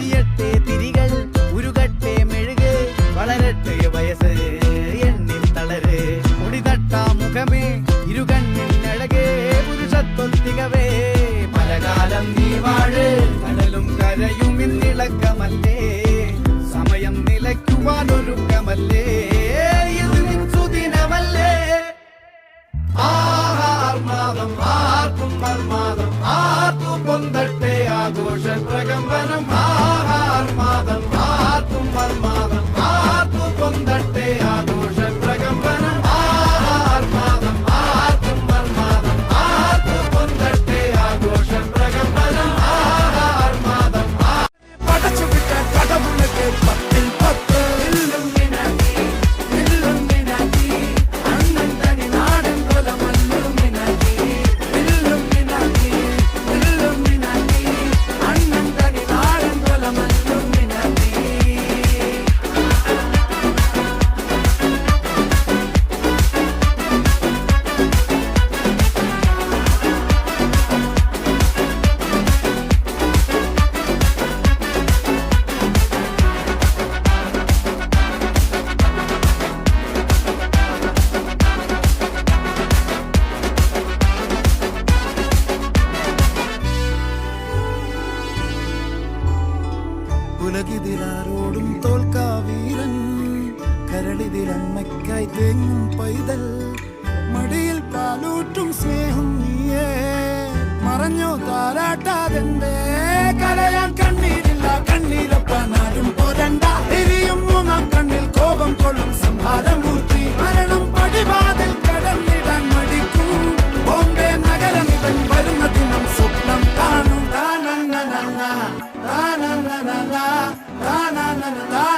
തിരികൾ ഉരുകട്ടെ മെഴുക്. വളരട്ടെ വയസ്സ് എണ്ണിൽ തളര്. മുടിതട്ടാ മുഖമേ ഇരുകണ്ണിൽ അഴകേ. പുരുഷത്വത്തികവേ പലകാലം നീ വാഴ്. കടലും കരയും ഇന്നിളക്കമല്ലേ സമയം നിലയ്ക്കുവാൻ ഒരുക്കമല്ലേ. ആഹാർമാദം ആർക്കും മർമാദം. ആർക്കു പൊന്തട്ടെ ആഘോഷ പ്രകമ്പനം. ഉലകിതിലാരോടും തോൽക്കാവീരൻ. കരളിതിലമ്മയ്ക്കായി തേങ്ങും പൈതൽ. മടിയിൽ പാലൂറ്റും സ്നേഹം നീയേ. മറഞ്ഞോ താരാട്ടാതെന്റെ na.